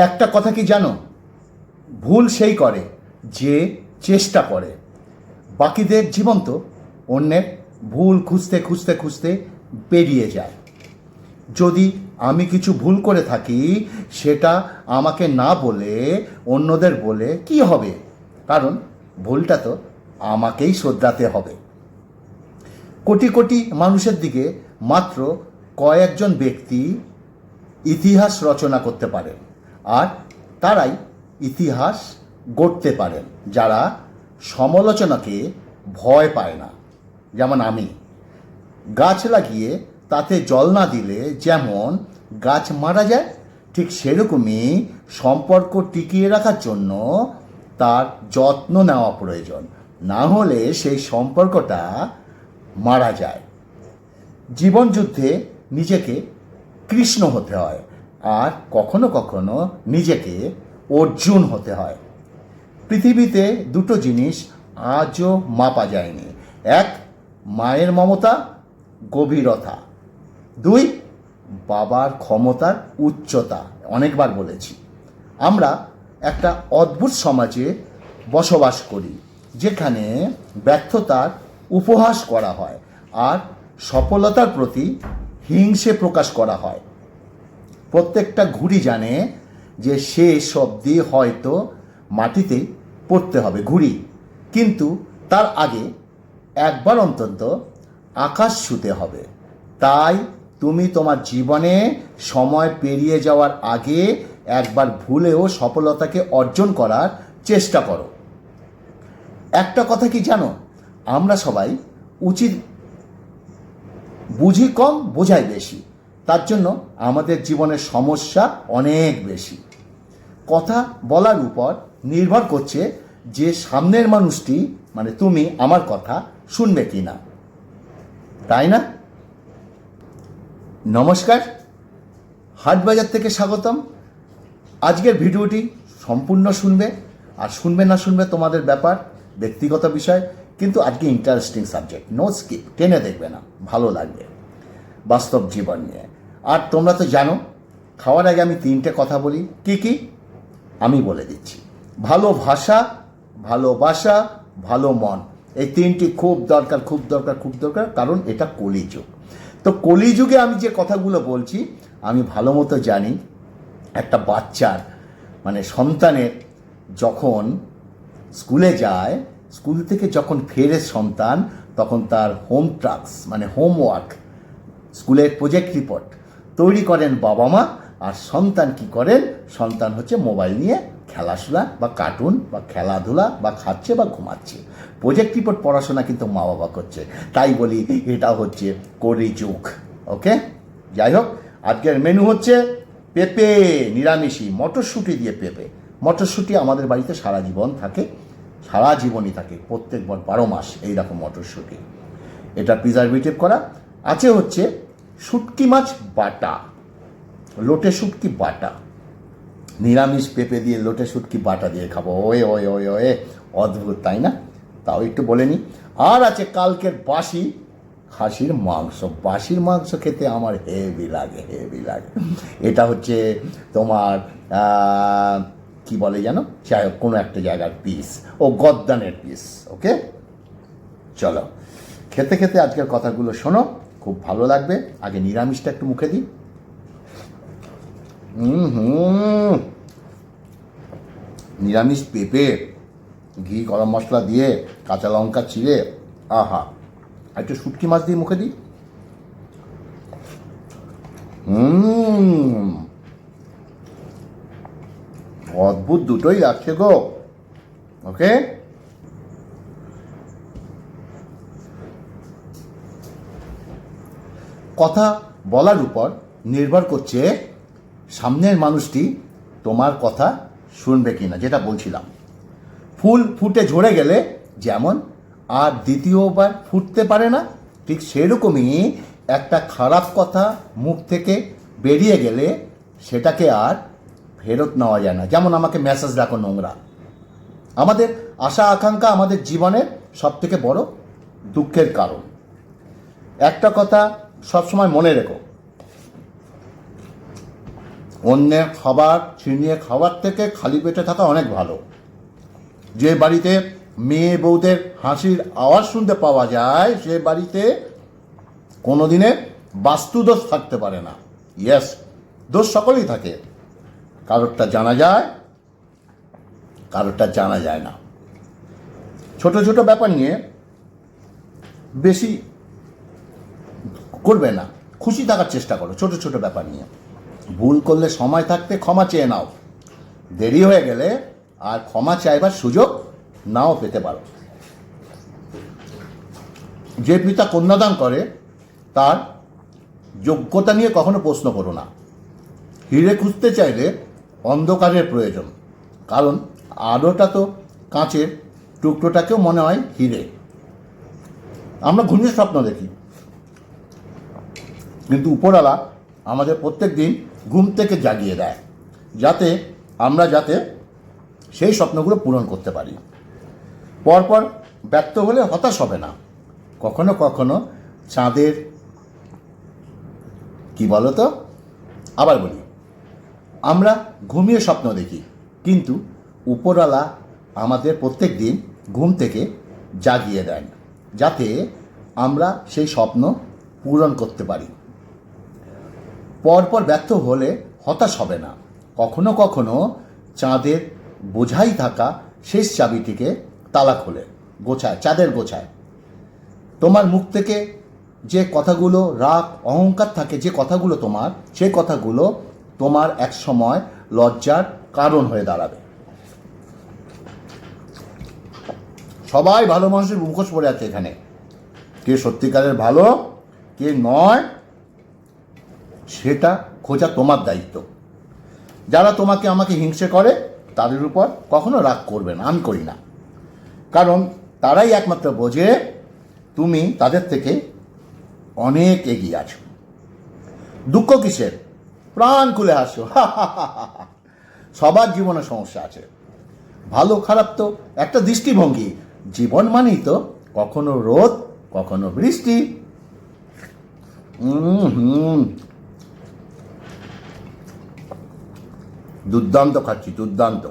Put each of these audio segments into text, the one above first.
একটা কথা কি জানো? ভুল সেই করে যে চেষ্টা করে। বাকিদের জীবন তো অন্যের ভুল খুঁজতে খুঁজতে খুঁজতে পেরিয়ে যায়। যদি আমি কিছু ভুল করে থাকি, সেটা আমাকে না বলে অন্যদের বলে কি হবে? কারণ ভুলটা তো আমাকেই শোধরাতে হবে। কোটি কোটি মানুষের দিকে মাত্র কয়েকজন ব্যক্তি ইতিহাস রচনা করতে পারেন আর তারাই ইতিহাস গড়তে পারেন, যারা সমালোচনাকে ভয় পায় না। যেমন আমি। গাছ লাগিয়ে তাতে জল না দিলে যেমন গাছ মারা যায়, ঠিক সেরকমই সম্পর্ক টিকিয়ে রাখার জন্য তার যত্ন নেওয়া প্রয়োজন। না হলে সেই সম্পর্কটা মারা যায়। জীবনযুদ্ধে নিজেকে কৃষ্ণ হতে হয়। আর কখনো কখনো নিজেকে অর্জুন হতে হয়। পৃথিবীতে দুটো জিনিস আজও মাপা যায়নি। এক, মায়ের মমতা, গভীরতা। দুই, বাবার ক্ষমতার উচ্চতা। অনেকবার বলেছি। আমরা একটা অদ্ভুত সমাজে বসবাস করি, যেখানে ব্যর্থতার উপহাস করা হয় আর সফলতার প্রতি হিংসে প্রকাশ করা হয়। প্রত্যেকটা ঘুড়ি জানে যে শেষ অবধি হয়তো মাটিতে পড়তে হবে ঘুড়ি। কিন্তু তার আগে একবার অন্তত আকাশ ছুতে হবে। তাই তুমি তোমার জীবনে সময় পেরিয়ে যাওয়ার আগে একবার ভুলেও সফলতাকে অর্জন করার চেষ্টা করো। একটা কথা কি জানো? আমরা সবাই উচিত বুঝি কম, বোঝাই বেশি। তার জন্য আমাদের জীবনের সমস্যা অনেক বেশি। কথা বলার উপর নির্ভর করছে যে সামনের মানুষটি মানে তুমি, আমার কথা শুনবে কি না তাই না? নমস্কার। হাটবাজার থেকে স্বাগতম। আজকের ভিডিওটি সম্পূর্ণ শুনবে, আর শুনবে না শুনবে তোমাদের ব্যাপার, ব্যক্তিগত বিষয়, কিন্তু আজকে ইন্টারেস্টিং সাবজেক্ট নো স্কিপ টেনে দেখবে না, ভালো লাগবে। বাস্তব জীবন নিয়ে। আর তোমরা তো জানো, খাওয়ার আগে আমি তিনটে কথা বলি। কি কি? আমি বলে দিচ্ছি। ভালো ভাষা ভালোবাসা ভালো মন। এই তিনটি খুব দরকার খুব দরকার খুব দরকার, কারণ এটা কলিযুগ। তো কলিযুগে আমি যে কথাগুলো বলছি, আমি ভালো মতো জানি। একটা বাচ্চার মানে সন্তানের যখন স্কুলে যায়, স্কুল থেকে যখন ফেরে সন্তান, তখন তার হোম ট্রাক্স মানে হোমওয়ার্ক স্কুলের প্রজেক্ট রিপোর্ট। তৈরি করেন বাবা মা, আর সন্তান কি করেন? সন্তান হচ্ছে মোবাইল নিয়ে খেলাধুলা বা কার্টুন বা খেলাধুলা বা খাচ্ছে বা ঘুমাচ্ছে। প্রজেক্ট রিপোর্ট পড়াশোনা কিন্তু মা বাবা করছে। তাই বলি এটা হচ্ছে করি যুগ ওকে যাই হোক, আজকের মেনু হচ্ছে পেঁপে নিরামিষি মটরশুঁটি দিয়ে পেঁপে। মটরশুঁটি আমাদের বাড়িতে সারা জীবন থাকে, সারা জীবনই থাকে, প্রত্যেকবার বারো মাস এইরকম মটরশুঁটি। এটা প্রিজারভেটিভ করা আছে হচ্ছে শুটকি মাছ বাটা, লোটে শুটকি বাটা। নিরামিষ পেঁপে দিয়ে লোটে শুটকি বাটা দিয়ে খাব। ওয়ে ওয়ে ওয়ে ওয়ে, অদ্ভুত, তাই না? তাও একটু বলে নিই আর আছে কালকের বাসি, খাসির মাংস। বাসির মাংস খেতে আমার হেভি লাগে হেভি লাগে। এটা হচ্ছে তোমার কি বলে যেন? যাই হোক, কোনো একটা জায়গার পিস ও গদ্দানের পিস ওকে চলো। খেতে খেতে আজকের কথাগুলো শোনো। খুব ভালো লাগবে। আগে নিরামিষটা একটু মুখে দিই। হুম নিরামিষ পেঁপে, ঘি, গরম মশলা দিয়ে কাঁচা লঙ্কা চিড়ে, আহা। একটু শুটকি মাছ দিয়ে মুখে দিই। হুম। অদ্ভুত দুটোই লাগছে গো। ওকে কথা বলার উপর নির্ভর করছে সামনের মানুষটি তোমার কথা শুনবে কিনা, যেটা বলছিলাম। ফুল ফুটে ঝরে গেলে যেমন, আর দ্বিতীয়বার ফুটতে পারে না, ঠিক সেরকমই একটা খারাপ কথা মুখ থেকে বেরিয়ে গেলে সেটাকে আর ফেরত নেওয়া যায় না। যেমন আমাকে মেসেজ রাখো নোংরা। আমাদের আশা, আকাঙ্ক্ষা আমাদের জীবনের সব থেকে বড় দুঃখের কারণ। একটা কথা সবসময় মনে রেখো। অন্যের খাবার, ছিনিয়ে খাওয়ার থেকে খালি পেটে থাকা অনেক ভালো। যে বাড়িতে মেয়ে বউদের হাসির আওয়াজ শুনতে পাওয়া যায়, সে বাড়িতে কোনোদিনে বাস্তুদোষ থাকতে পারে না। ইয়েস দোষ সকলেই থাকে। কারোরটা জানা যায়, কারোরটা জানা যায় না। ছোট ছোট ব্যাপার নিয়ে বেশি করবে না। খুশি থাকার চেষ্টা করো, ছোট ছোট ব্যাপার নিয়ে। ভুল করলে সময় থাকতে ক্ষমা চেয়ে নাও। দেরি হয়ে গেলে আর ক্ষমা চাইবার সুযোগ নাও পেতে পারো। যে পিতা কন্যাদান করে, তার যোগ্যতা নিয়ে কখনো প্রশ্ন করো না। হিরে খুঁজতে চাইলে অন্ধকারের প্রয়োজন, কারণ আলোটা তো কাঁচের টুকরোটাকেও মনে হয় হিরে। আমরা ঘুমিয়ে স্বপ্ন দেখি কিন্তু উপরওয়ালা আমাদের প্রত্যেক দিন ঘুম থেকে জাগিয়ে দেয়, যাতে আমরা যাতে সেই স্বপ্নগুলো পূরণ করতে পারি। পরপর ব্যর্থ হলে হতাশ হবে না। কখনো কখনো চাঁদের, কি বলো তো আবার বলি, আমরা ঘুমিয়ে স্বপ্ন দেখি, কিন্তু উপরওয়ালা আমাদের প্রত্যেক দিন ঘুম থেকে জাগিয়ে দেন, যাতে আমরা সেই স্বপ্ন পূরণ করতে পারি। পরপর ব্যর্থ হলে হতাশ হবে না। কখনো কখনো চাঁদের বোঝাই থাকা শেষ চাবিটিকে তালা খোলে, গোছায়, চাঁদের গোছায়। তোমার মুখ থেকে যে কথাগুলো রাগ, অহংকার থাকে, যে কথাগুলো তোমার, সে কথাগুলো তোমার এক সময় লজ্জার কারণ হয়ে দাঁড়াবে। সবাই ভালো মানুষের মুখোশ পড়ে আছে এখানে। কে সত্যিকারের ভালো, কে নয় সেটা খোঁজা তোমার দায়িত্ব। যারা তোমাকে আমাকে হিংসে করে, তাদের উপর কখনো রাগ করবে না, আমি করি না। কারণ তারাই একমাত্র বোঝে, তুমি তাদের থেকে অনেক এগিয়ে আছো। দুঃখ কিসের? প্রাণ খুলে হাসো। সবার জীবনে সমস্যা আছে। ভালো খারাপ তো একটা দৃষ্টিভঙ্গি। জীবন মানেই তো কখনো রোদ, কখনো বৃষ্টি। হুম হুম। দুর্দান্ত খাচ্ছি, দুর্দান্ত।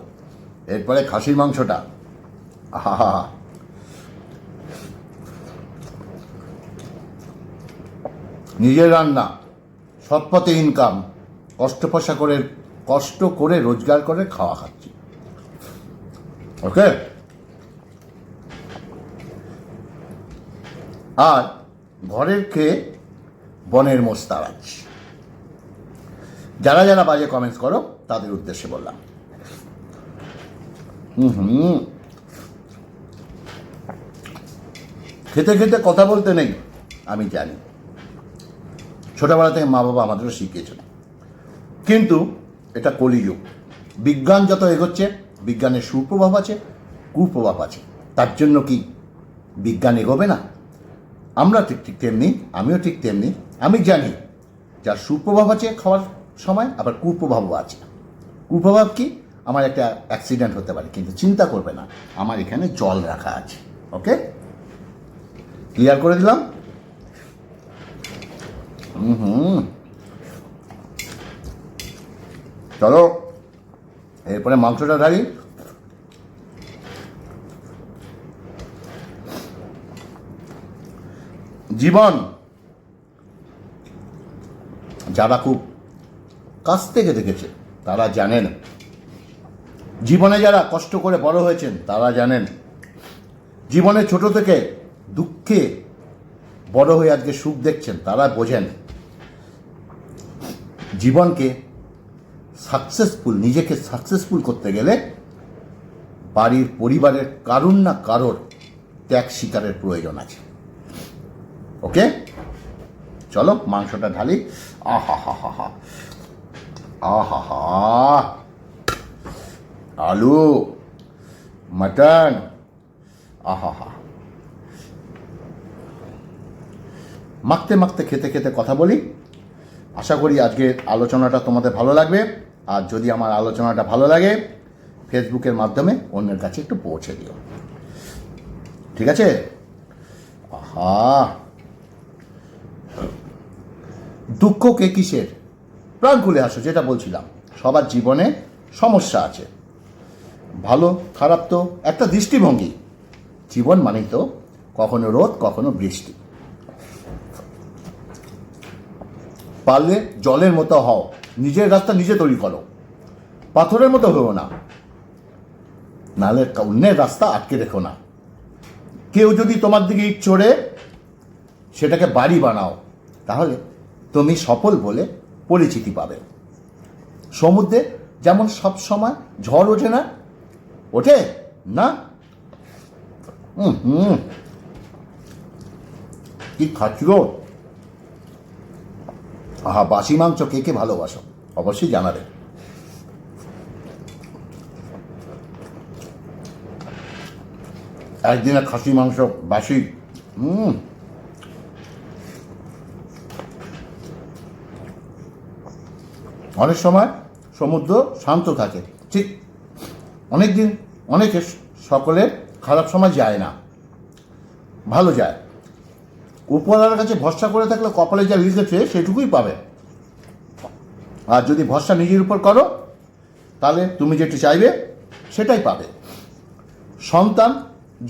এরপরে খাসির মাংসটা। আহা নিজের রান্না, সৎপথে ইনকাম কষ্ট পয়সা করে, কষ্ট করে রোজগার করে খাওয়া খাচ্ছি। ওকে? আর ঘরের খেয়ে বনের তাড়াচ্ছি যারা যারা বাজে কমেন্টস করো, তাদের উদ্দেশ্যে বললাম। হুম হুম। খেতে খেতে কথা বলতে নেই, আমি জানি। ছোটবেলা থেকে মা বাবা আমাদেরও শিখিয়েছেন। কিন্তু এটা কলিযুগ। বিজ্ঞান যত এগোচ্ছে, বিজ্ঞানের সুপ্রভাব আছে, কুপ্রভাব আছে। তার জন্য কি বিজ্ঞান এগোবে না? আমরা ঠিক ঠিক তেমনি, আমিও ঠিক তেমনি। আমি জানি, যার সুপ্রভাব আছে খাওয়ার সময়, আবার কুপ্রভাবও আছে। কুপ্রভাব কি? আমার একটা অ্যাক্সিডেন্ট হতে পারে, কিন্তু চিন্তা করবে না। আমার এখানে জল রাখা আছে ওকে ক্লিয়ার করে দিলাম? হুম। চলো, এরপরে মাংসটা ঢালি। জীবন, যারা খুব কাছ থেকে দেখেছে, তারা জানেন। জীবনে যারা কষ্ট করে বড় হয়েছেন, তারা জানেন। জীবনে ছোট থেকে দুঃখে বড় হয়ে আজকে সুখ দেখছেন, তারা বোঝেন। জীবনকে সাকসেসফুল নিজেকে সাকসেসফুল করতে গেলে বাড়ির পরিবারের কারুর না কারোর ত্যাগ শিকারের প্রয়োজন আছে। ওকে চলো, মাংসটা ঢালি। আহা হা হা হা। আহা আলু মটন আহা হা মাখতে মাখতে, খেতে খেতে কথা বলি। আশা করি আজকের আলোচনাটা তোমাদের ভালো লাগবে। আর যদি আমার আলোচনাটা ভালো লাগে, ফেসবুকের মাধ্যমে অন্যের কাছে একটু পৌঁছে দিও। ঠিক আছে? আহা। দুঃখ কে কিসের? প্রাণ খুলে আসো, যেটা বলছিলাম। সবার জীবনে সমস্যা আছে। ভালো, খারাপ তো একটা দৃষ্টিভঙ্গি। জীবন মানেই তো কখনো রোদ, কখনো বৃষ্টি। পারলে জলের মতো হও, নিজের রাস্তা নিজে তৈরি করো। পাথরের মতো হও না। নাহলে অন্যের রাস্তা আটকে রেখো না। কেউ যদি তোমার দিকে ইট চড়ে সেটাকে বাড়ি বানাও, তাহলে তুমি সফল বলে পরিচিতি পাবে। সমুদ্রে যেমন সব সময় ঝড় ওঠে না ওঠে না? হুম। কি খাচ্ছ গো? আহা, বাসি মাংস কে কে ভালোবাসো? অবশ্যই জানাবে। একদিনের খাসি মাংস, বাসি। হুম অনেক সময় সমুদ্র শান্ত থাকে। ঠিক অনেক দিন অনেকে সকলের খারাপ সময় যায় না। ভালো যায়। উপরওয়ালার কাছে ভরসা করে থাকলে কপালে যা লিখেছে সেটুকুই পাবে। আর যদি ভরসা নিজের উপর করো, তাহলে তুমি যেটি চাইবে সেটাই পাবে। সন্তান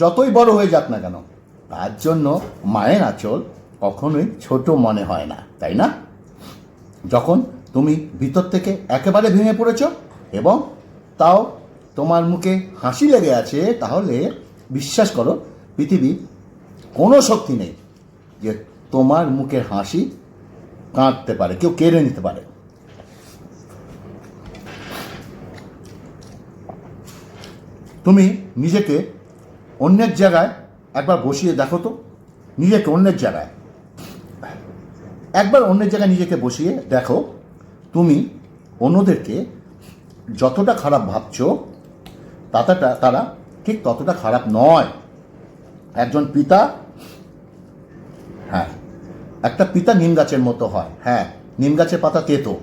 যতই বড় হয়ে যাক না কেন, তার জন্য মায়ের আঁচল কখনোই ছোট মনে হয় না, তাই না? যখন তুমি ভিতর থেকে একেবারে ভেঙে পড়েছ এবং তাও তোমার মুখে হাসি লেগে আছে, তাহলে বিশ্বাস করো পৃথিবী কোনো শক্তি নেই যে তোমার মুখের হাসি কাঁদতে পারে, কেউ কেড়ে নিতে পারে। তুমি নিজেকে অন্যের জায়গায় একবার বসিয়ে দেখো তো, নিজেকে অন্যের জায়গায়। একবার অন্যের জায়গায় নিজেকে বসিয়ে দেখো তুমি অন্যদেরকে যতটা খারাপ ভাবছ, ততটা, তারা ঠিক ততটা খারাপ নয়। একজন পিতা হ্যাঁ একটা পিতা নিম গাছের মতো হয় হ্যাঁ নিম গাছের পাতা তেতো,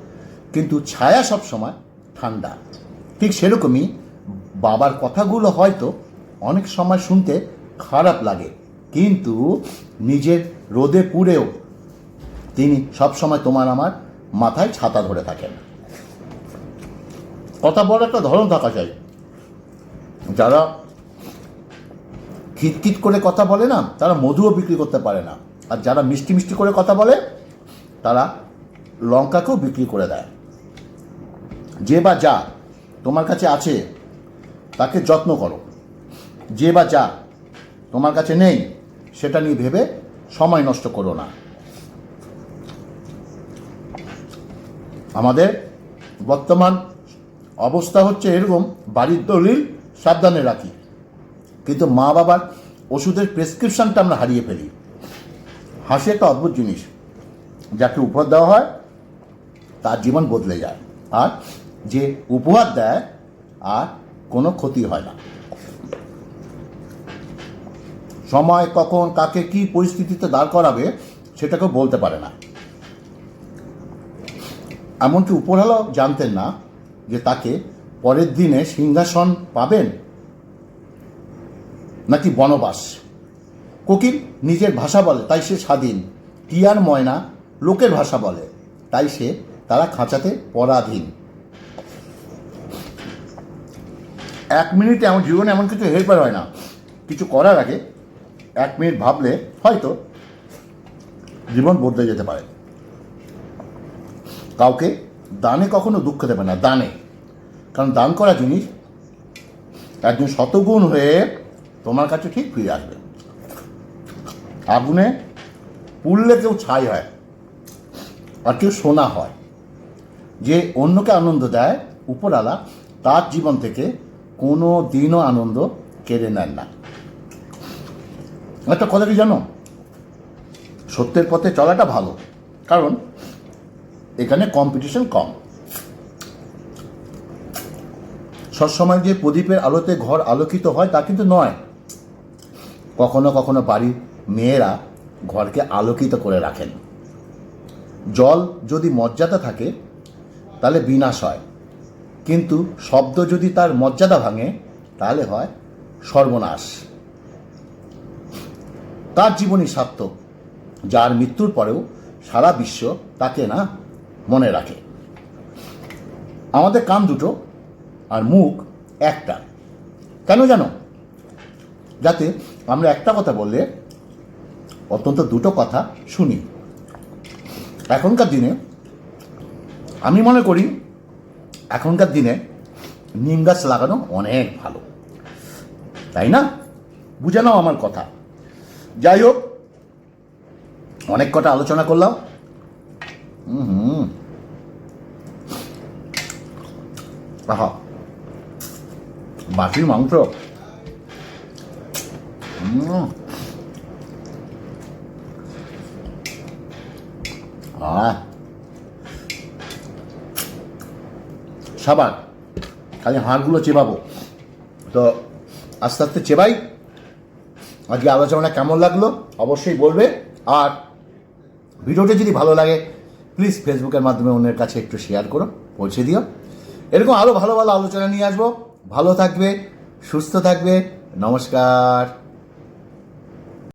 কিন্তু ছায়া সব সময় ঠান্ডা। ঠিক সেরকমই বাবার কথাগুলো হয়তো অনেক সময় শুনতে খারাপ লাগে, কিন্তু নিজের রোদে পুড়েও তিনি সবসময় তোমার আমার মাথায় ছাতা ধরে থাকেন। কথা বলার একটা ধরন থাকা চাই যারা খিটখিট করে কথা বলে না, তারা মধুও বিক্রি করতে পারে না। আর যারা মিষ্টি মিষ্টি করে কথা বলে, তারা লঙ্কাকেও বিক্রি করে দেয়। যে বা যা তোমার কাছে আছে, তাকে যত্ন করো। যে বা যা তোমার কাছে নেই, সেটা নিয়ে ভেবে সময় নষ্ট করো না। আমাদের বর্তমান অবস্থা হচ্ছে এরকম, বাড়ির দলিল সাবধানে রাখি। কিন্তু মা বাবার ওষুধের প্রেসক্রিপশনটা আমরা হারিয়ে ফেলি। হাসি একটা অদ্ভুত জিনিস। যাকে উপহার দেওয়া হয়, তার জীবন বদলে যায়। আর যে উপহার দেয়, আর কোনো ক্ষতি হয় না। সময় কখন, কাকে কি পরিস্থিতিতে দাঁড় করাবে, সেটাকেও বলতে পারে না। এমনকি উপরওয়ালাও জানতেন না যে তাকে পরের দিনে সিংহাসন পাবেন নাকি বনবাস। কোকিল নিজের ভাষা বলে, তাই সে স্বাধীন। টিয়ার ময়না লোকের ভাষা বলে, তাই সে তারা খাঁচাতে পরাধীন। এক মিনিটে এমন জীবনে এমন কিছু হেল্পার হয় না। কিছু করার আগে এক মিনিট ভাবলে হয়তো জীবন বদলে যেতে পারে। কাউকে দানে কখনো দুঃখ দেবে না, দানে। কারণ দান করা জিনিস একজন শতগুণ হয়ে তোমার কাছে ঠিক ফিরে আসবে। আগুনে পুড়লে কেউ ছাই হয়, আর কেউ সোনা হয়। যে অন্যকে আনন্দ দেয় উপরালা তার জীবন থেকে কোনো দিনও আনন্দ কেড়ে নেন না। একটা কথা কি জানো? সত্যের পথে চলাটা ভালো। কারণ এখানে কম্পিটিশন কম। সবসময় যে প্রদীপের আলোতে ঘর আলোকিত হয় তা কিন্তু নয়। কখনো কখনো বাড়ির মেয়েরা ঘরকে আলোকিত করে রাখেন। জল যদি মর্যাদা থাকে, তাহলে বিনাশ হয়। কিন্তু শব্দ যদি তার মর্যাদা ভাঙে, তাহলে হয় সর্বনাশ। তার জীবনই সার্থক, যার মৃত্যুর পরেও সারা বিশ্ব তাকে না মনে রাখে। আমাদের কান দুটো আর মুখ একটা। কেন জানো? যাতে আমরা একটা কথা বললে অত্যন্ত দুটো কথা শুনি। এখনকার দিনে আমি মনে করি, এখনকার দিনে নিম গাছ লাগানো অনেক ভালো। তাই না? বুঝে নাও আমার কথা। যাই হোক, অনেক কটা আলোচনা করলাম। হুম আহা বাটির মাংস সাবান। খালি হাড়গুলো চেবাবো। তো আস্তে আস্তে চেবাই। আজকে আলোচনা কেমন লাগল? অবশ্যই বলবে। আর ভিডিওটা যদি ভালো লাগে প্লিজ ফেসবুকের মাধ্যমে অন্যের কাছে একটু শেয়ার করো, পৌঁছে দিও। এরকম আরও ভালো ভালো আলোচনা নিয়ে আসব। ভালো থাকবে, সুস্থ থাকবে। নমস্কার।